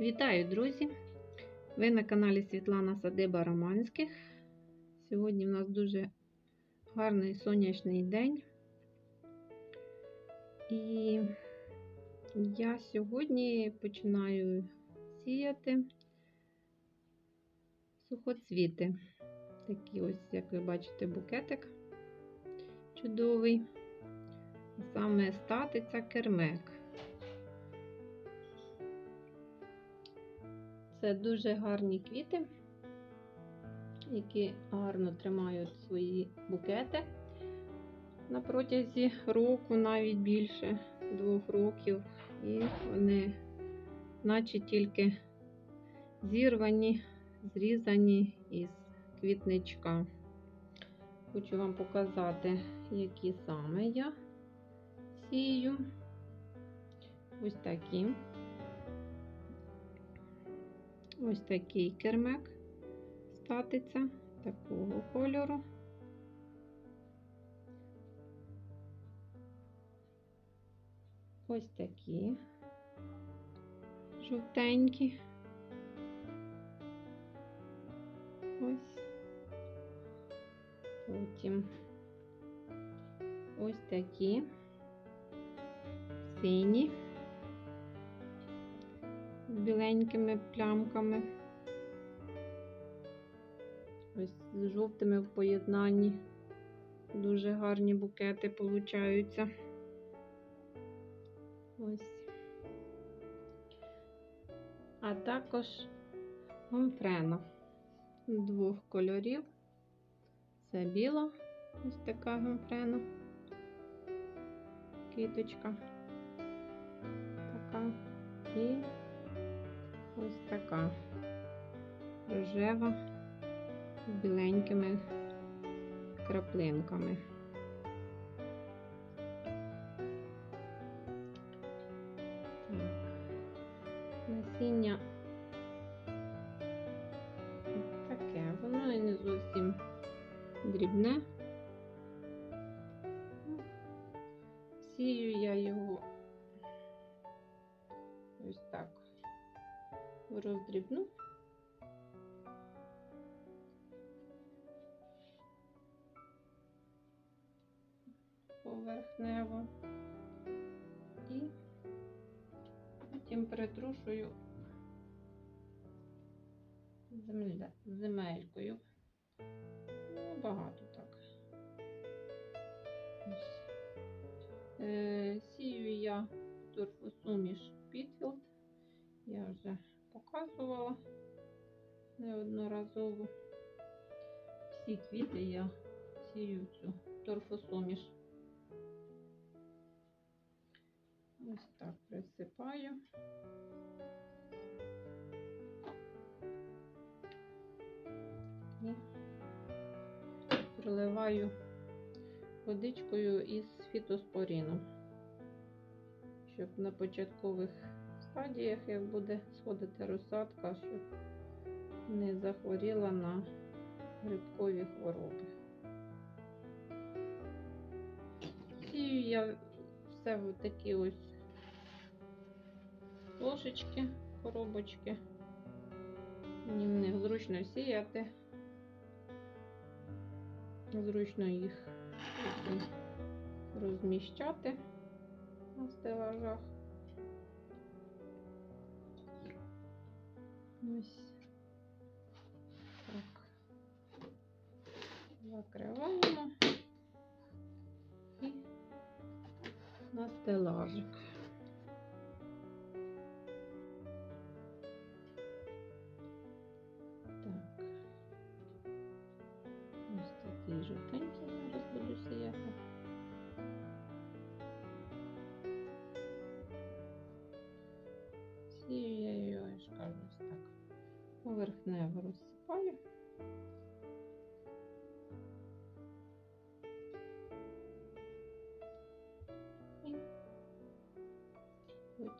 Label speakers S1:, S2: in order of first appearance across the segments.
S1: Вітаю, друзі! Ви на каналі Світлана Садиба Романських. Сьогодні в нас дуже гарний сонячний день. І я сьогодні починаю сіяти сухоцвіти. Такий ось, як ви бачите, букетик чудовий. Саме статиця кермек. Це дуже гарні квіти, які гарно тримають свої букети на протязі року, навіть більше двох років. І вони, наче тільки зірвані, зрізані із квітничка. Хочу вам показати, які саме я сію. Ось такі. Ось такий кермек статиться такого кольору. Ось такі жовтенькі. Ось. Потім ось такі сині біленькими плямками. Ось з жовтими в поєднанні. Дуже гарні букети получаються. Ось. А також гомфрена двох кольорів. Це біла, ось така гомфрена. Квіточка. Така. І ось така рожева з біленькими краплинками. Насіння земля, земелькою. Ну, багато так. Е, сію я торфосуміш Пітфілд. Я вже показувала неодноразово. Всі квіти я сію цю торфосуміш. Ось так присипаю. І проливаю водичкою із фітоспоріном, щоб на початкових стадіях, як буде сходити розсадка, щоб не захворіла на грибкові хвороби. Сію я все в такі ось ложечки, коробочки. Мені в них зручно сіяти. Зручно їх розміщати на стелажах. Ось так. Закриваємо і на стелажик.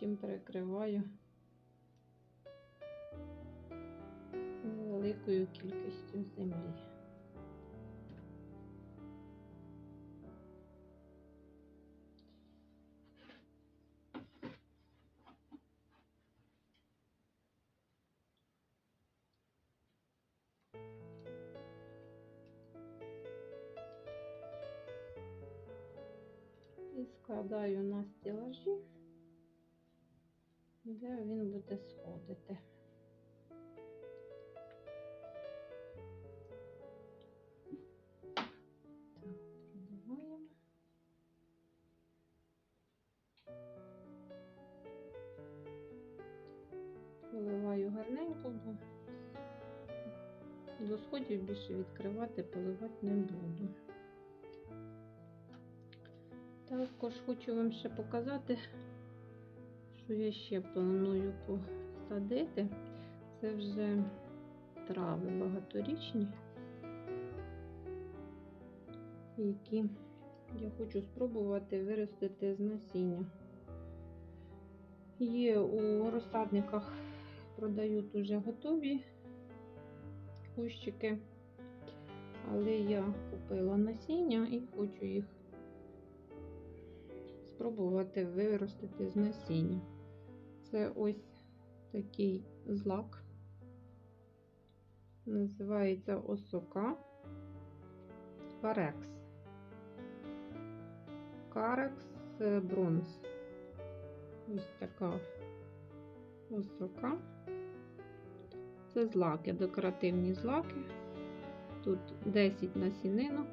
S1: потім перекриваю великою кількістю землі. І складаю на стелажі де він буде сходити. Так, продуваємо. Поливаю гарненько, бо до сходів більше відкривати, поливати не буду. Також хочу вам ще показати, що я ще планую посадити. Це вже трави багаторічні, які я хочу спробувати виростити з насіння. Є у розсадниках продають уже готові кущики, але я купила насіння і хочу їх спробувати виростити з насіння. Це ось такий злак, називається осока Карекс. Карекс бронз. Ось така осока. Це злаки, декоративні злаки. Тут 10 насінинок.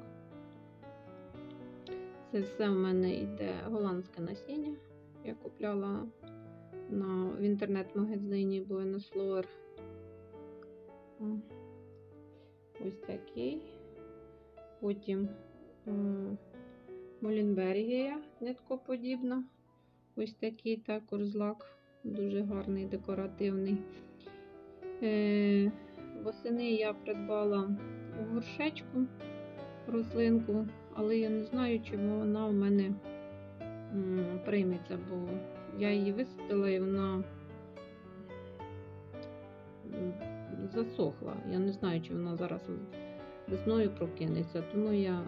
S1: Це все в мене йде голландське насіння. Я купляла на, в інтернет-магазині Buenos. Ось такий. Потім Молінбергія ниткоподібна. Ось такий також злак, дуже гарний, декоративний. Е, Восени я придбала горшечку рослинку, але я не знаю, чи вона в мене прийметься, бо я її висадила і вона засохла. Я не знаю, чи вона зараз весною прокинеться, тому я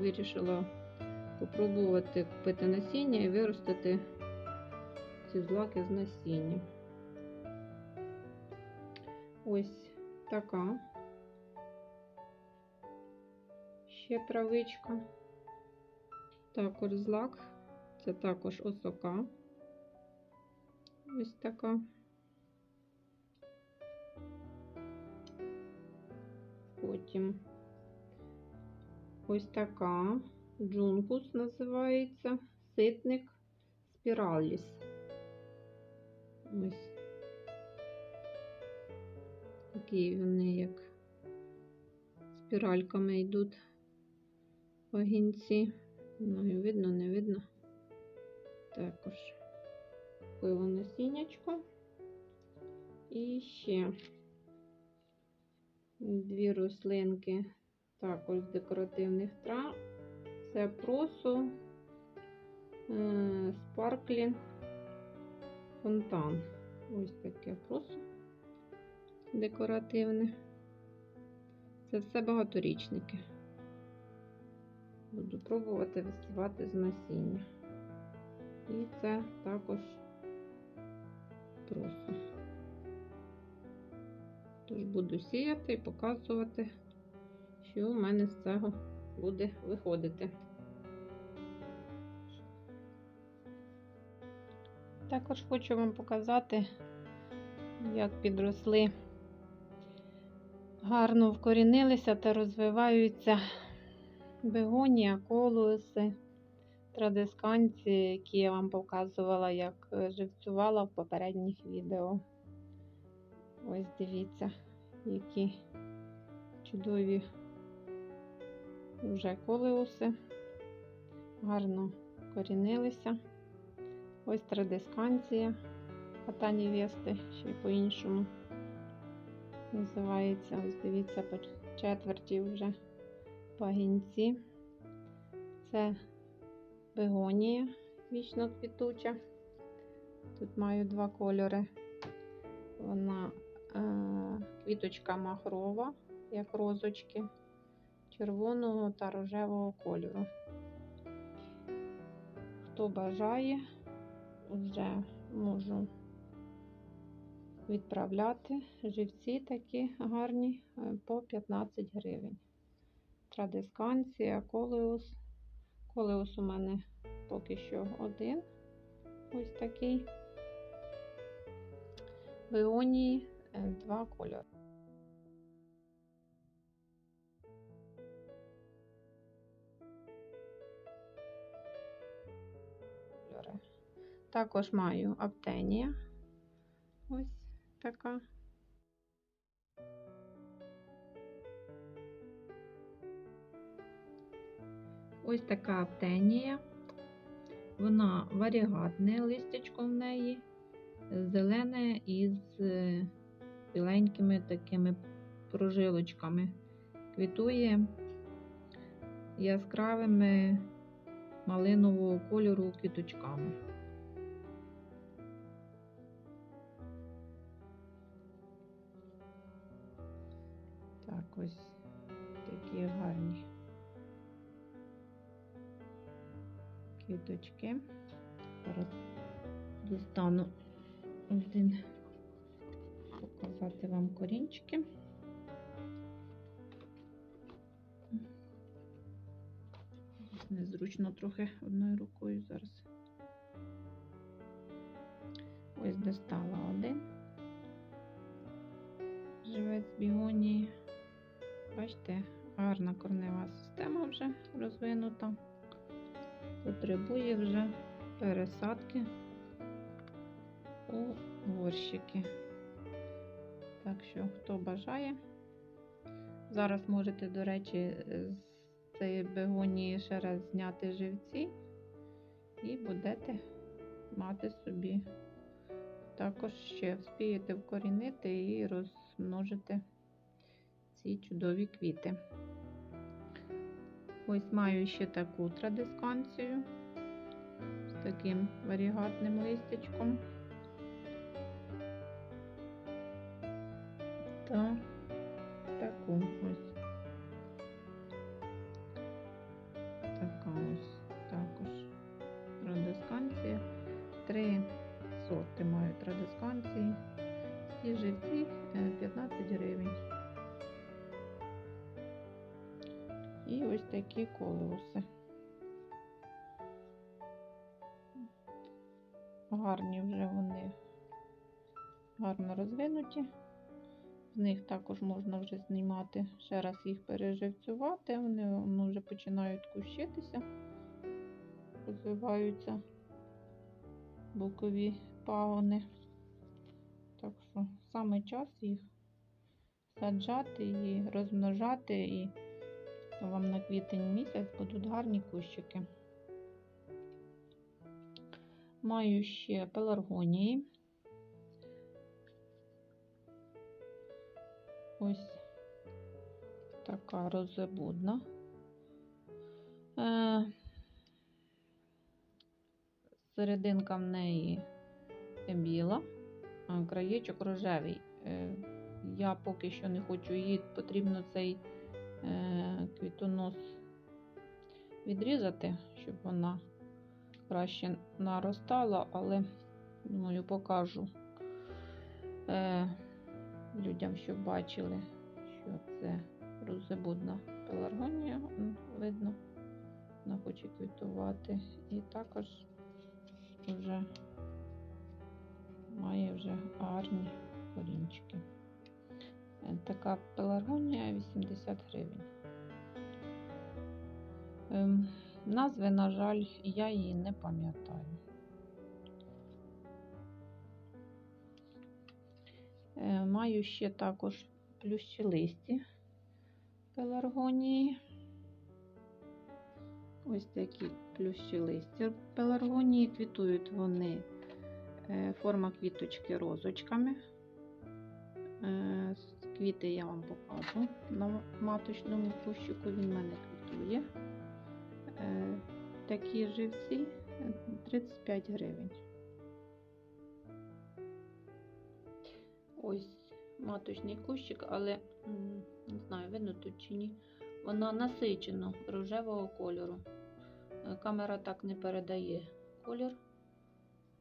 S1: вирішила попробувати купити насіння і виростити ці злаки з насіння. Ось така. Ще травичка. Також злак. Це також осока. Ось така. Потім ось така. Джункус називається. Ситник спіраліс. Ось. Такі вони, як спіральками йдуть пагінці. Ну, видно, не видно. Також пиво насіннячко. І ще дві рослинки також з декоративних трав. Це просо спарклінг фонтан. Ось таке просо декоративне. Це все багаторічники. Буду пробувати висівати з насіння. І це також просо. Тож буду сіяти і показувати, що у мене з цього буде виходити. Також хочу вам показати, як підросли, гарно вкорінилися та розвиваються бегонія, колуси, традисканці, які я вам показувала, як живцювала в попередніх відео. Ось дивіться, які чудові вже колеуси, гарно корінилися. Ось традисканція, кота невести, ще й по-іншому називається. Ось дивіться, по четверті вже пагінці. Це бегонія вічно квітуча. Тут маю два кольори. Вона е, квіточка махрова, як розочки, червоного та рожевого кольору. Хто бажає, вже можу відправляти живці такі гарні е, по 15 гривень. Традисканція, колеус. Колеус у мене поки що один. Ось такий. Веонії е, два. Кольори. Також маю аптенія. Ось така. Ось така аптенія. Вона варігатне листячко в неї, зелене із е, біленькими такими прожилочками. Квітує яскравими малинового кольору квіточками. Так, ось такі гарні квіточки. Зараз достану один показати вам корінчики. Незручно трохи одною рукою зараз. Ось достала один. Живець бігонії. Бачите, гарна корнева система вже розвинута. Потребує вже пересадки у горщики. Так що, хто бажає, зараз можете, до речі, з цієї бегонії ще раз зняти живці і будете мати собі. Також ще вспієте вкорінити і розмножити ці чудові квіти. Ось маю ще таку традисканцію з таким варігатним листячком. Та такі колеуси. Гарні вже вони гарно розвинуті. З них також можна вже знімати, ще раз їх переживцювати, вони, вони вже починають кущитися, розвиваються бокові пагони. Так що саме час їх саджати і розмножати, і вам на квітень місяць будуть гарні кущики. Маю ще пеларгонії. Ось така розебудна. Е, серединка в неї біла, а краєчок рожевий. Е, я поки що не хочу її, потрібно цей квітонос відрізати, щоб вона краще наростала, але, думаю, покажу людям, щоб бачили, що це роззабудна пеларгонія, видно, вона хоче квітувати. І також вже має вже гарні корінчики. Така пеларгонія 80 гривень. Ем, назви, на жаль, я її не пам'ятаю. Маю ще також плющелисті пеларгонії. Ось такі плющелисті пеларгонії. Квітують вони, форма квіточки розочками. Квіти я вам покажу на маточному кущику, він в мене квітує. Такі живці 35 гривень. Ось маточний кущик, але не знаю, видно тут чи ні. Вона насичено рожевого кольору. Камера так не передає колір,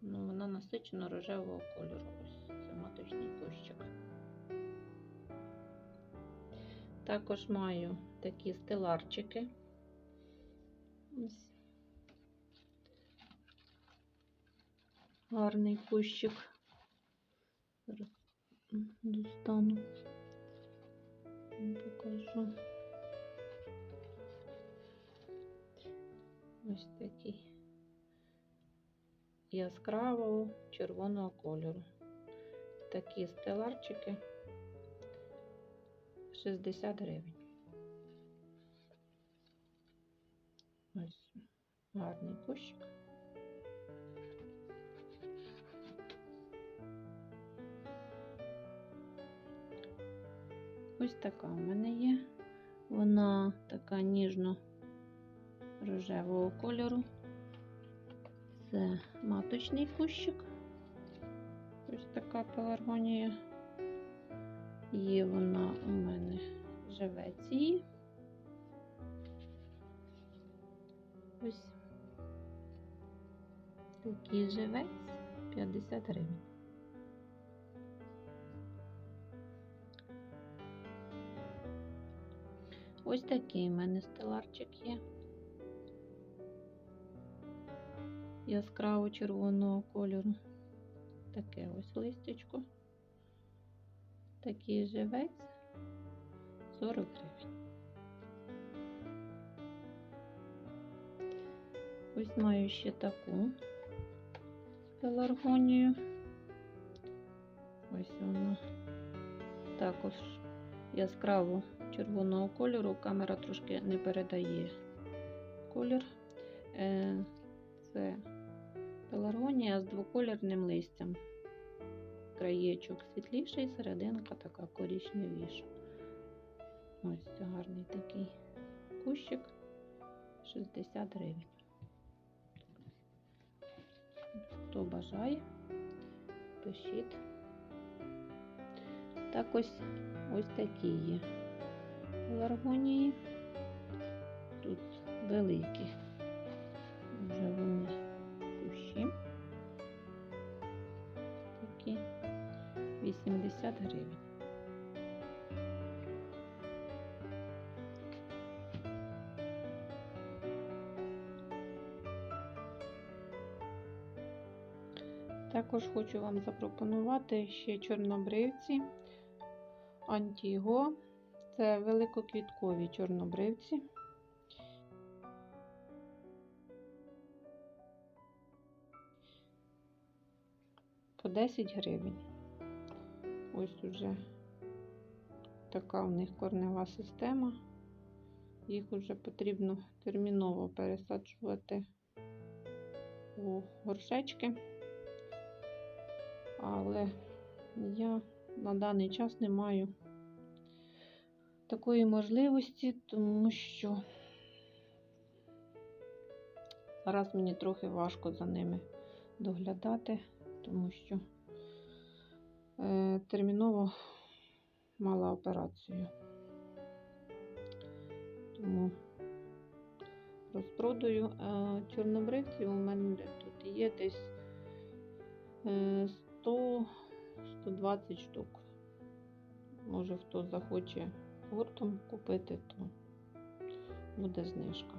S1: ну вона насичено рожевого кольору. Також маю такі стеларчики. Ось гарний кущик. Зараз достану. Покажу. Ось такий яскравого червоного кольору. Такі стеларчики 60 гривень. Ось гарний кущик. Ось така в мене є. Вона така ніжно-рожевого кольору. Це маточний кущик. Ось така пеларгонія. Є вона у мене живець її. Ось такий живець 50 гривень. Ось такий у мене стеларчик є. Яскраво червоного кольору. Таке ось листячко. Такий живець 40 гривень. Ось маю ще таку пеларгонію. Ось вона також яскраво червоного кольору. Камера трошки не передає колір. Е, Це пеларгонія з двокольорним листям. Краєчок світліший, серединка така коричневіша. Ось гарний такий кущик 60 гривень. Хто бажає, пишіть. Так ось ось такі є ларгонії. Тут великі. 80 гривень. Також хочу вам запропонувати ще чорнобривці Антіго. Це великоквіткові чорнобривці. По 10 гривень. Ось уже така у них корнева система. Їх вже потрібно терміново пересаджувати у горшечки. Але я на даний час не маю такої можливості, тому що зараз мені трохи важко за ними доглядати, тому що терміново мала операцію. Тому розпродаю а чорнобривців у мене тут є десь 100-120 штук. Може, хто захоче гуртом купити, то буде знижка.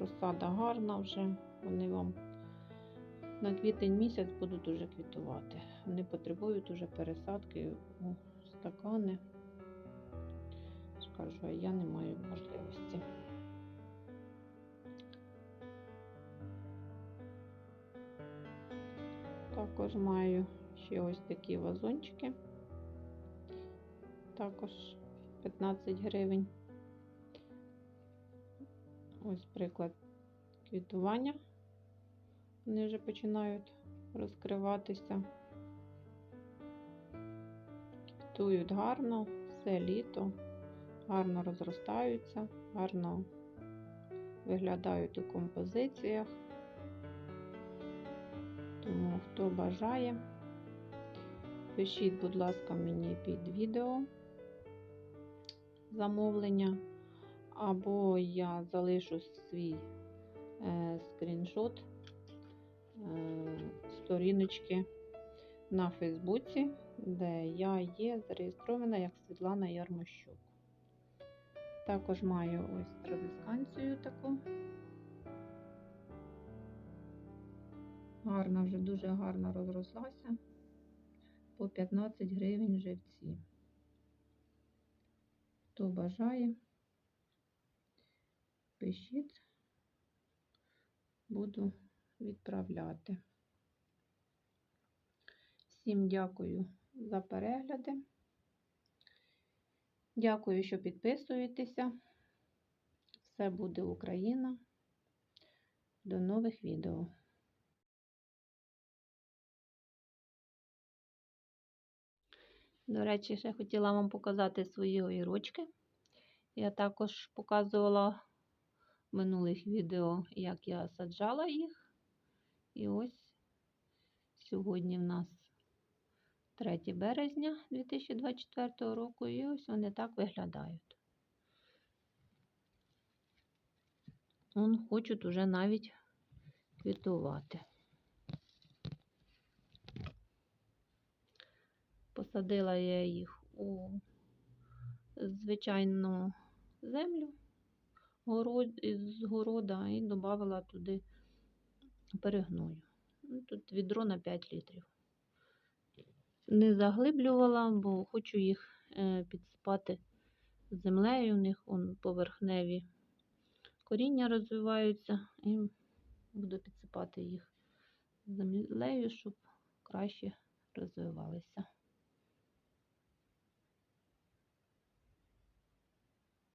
S1: Розсада гарна вже, вони вам на квітень місяць будуть уже квітувати. Вони потребують уже пересадки у стакани. Скажу, а я не маю можливості. Також маю ще ось такі вазончики. Також 15 гривень. Ось приклад квітування. Вони вже починають розкриватися. Квітують гарно, все літо, гарно розростаються, гарно виглядають у композиціях. Тому, хто бажає, пишіть, будь ласка, мені під відео замовлення, або я залишу свій е, скріншот сторіночки на Фейсбуці, де я є зареєстрована як Світлана Ярмощук. Також маю ось традисканцію таку. Гарна, вже дуже гарно розрослася. По 15 гривень живці. Хто бажає, пишіть, буду відправляти. Всім дякую за перегляди. Дякую, що підписуєтеся. Все буде Україна. До нових відео. До речі, ще хотіла вам показати свої огірочки. Я також показувала в минулих відео, як я саджала їх. І ось сьогодні в нас 3 березня 2024 року, і ось вони так виглядають. Он хочуть уже навіть квітувати. Посадила я їх у звичайну землю з города і додала туди перегною. Ну, Тут відро на 5 літрів. Не заглиблювала, бо хочу їх е, підсипати землею. У них он поверхневі коріння розвиваються, і буду підсипати їх землею, щоб краще розвивалися.